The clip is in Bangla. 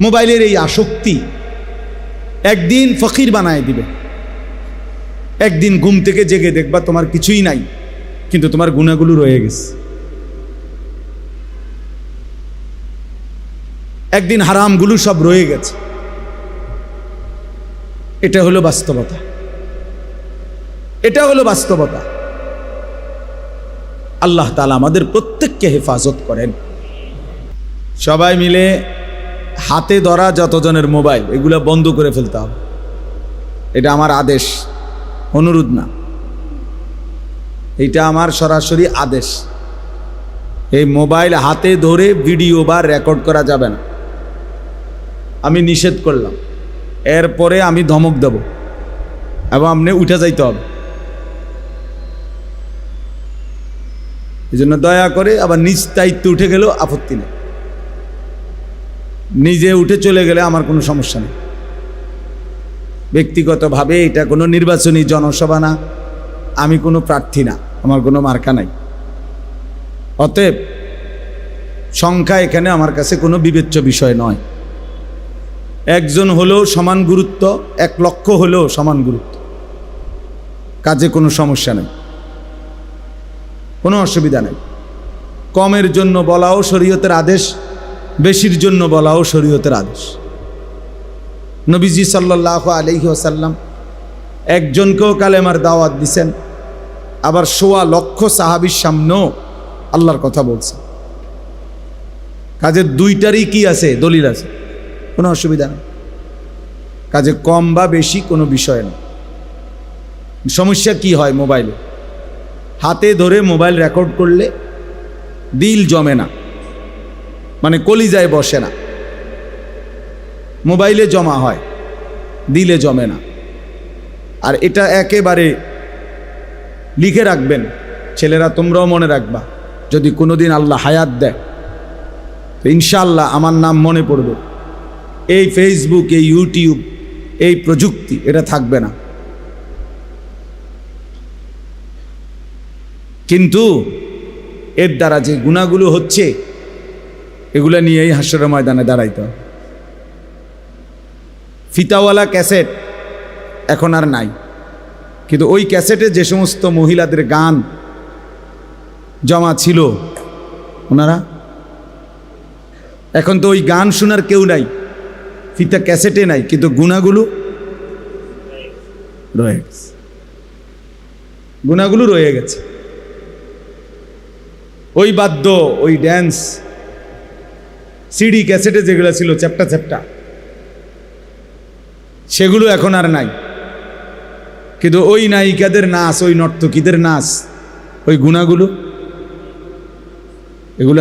মোবাইলের এই আসক্তি একদিন ফকির বানায় দিবে। একদিন ঘুম থেকে জেগে দেখবা তোমার কিছুই নাই, কিন্তু তোমার গুণাগুলো রয়ে গেছে। একদিন হারামগুলো সব রয়ে গেছে। এটা হলো বাস্তবতা। এটা হলো বাস্তবতা। আল্লাহ তালা আমাদের প্রত্যেককে হেফাজত করেন। সবাই মিলে হাতে ধরা যতজনের মোবাইল, এগুলো বন্ধ করে ফেলতে হবে। এটা আমার আদেশ, অনুরোধ না। এটা আমার সরাসরি আদেশ। এই মোবাইল হাতে ধরে ভিডিও বা রেকর্ড করা যাবে না। আমি নিষেধ করলাম। এরপরে আমি ধমক দেব এবং আপনি উঠে যাইতে হবে। এই জন্য দয়া করে আবার নিজ দায়িত্বে উঠে গেলেও আপত্তি নেই। নিজে উঠে চলে গেলে আমার কোনো সমস্যা নেই। ব্যক্তিগতভাবে এটা কোনো নির্বাচনী জনসভা না, আমি কোনো প্রার্থী না, আমার কোনো মার্কা নাই। অতএব সংখ্যা এখানে আমার কাছে কোনো বিবেচ্য বিষয় নয়। একজন হলেও সমান গুরুত্ব, এক লক্ষ হলেও সমান গুরুত্ব। কাজে কোনো সমস্যা নেই। কোনো অসুবিধা নেই। কমের জন্য বলাও শরীয়তের আদেশ বেশির জন্য বলাও শরীয়তের আদেশ। নবীজি সাল্লাহ আলহি আসাল্লাম একজনকেও কালেমার দাওয়াত দিছেন, আবার সোয়া লক্ষ সাহাবির সামনেও আল্লাহর কথা বলছে কাজের দুইটারই কি আছে? দলিল আছে। কোনো অসুবিধা নেই। কাজে কম বা বেশি কোনো বিষয় না সমস্যা কি হয় মোবাইলে? হাতে ধরে মোবাইল রেকর্ড করলে দিল জমে না। মানে কলিজায় বসে না। মোবাইলে জমা হয়, দিলে জমে না। আর এটা একেবারে লিখে রাখবেন, ছেলেরা তোমরাও মনে রাখবা, যদি কোনোদিন আল্লাহ হায়াত দেয় ইনশাল্লাহ আমার নাম মনে পড়বে। এই ফেসবুক এই ইউটিউব এই প্রযুক্তি, এটা থাকবে না। কিন্তু এর দ্বারা যে গুণাগুলো হচ্ছে এগুলো নিয়েই হাস্যের ময়দানে দাঁড়াইত। ফিতাওয়ালা ক্যাসেট এখন আর নাই। কিন্তু ওই ক্যাসেটে যে সমস্ত মহিলাদের গান জমা ছিল, ওনারা, এখন তো ওই গান শোনার কেউ নাই, ফিতা ক্যাসেটে নাই, কিন্তু গুণাগুলো রয়ে গেছে। গুণাগুলো রয়ে গেছে। ওই বাদ্য, ওই ড্যান্স সিডি, ক্যাসেটে যেগুলো ছিল, চ্যাপটা চ্যাপটা। সেগুলো এখন আর নাই। কিন্তু ওই নায়িকাদের নাচ, ওই নর্তকীদের নাচ, ওই গুণাগুলো, এগুলো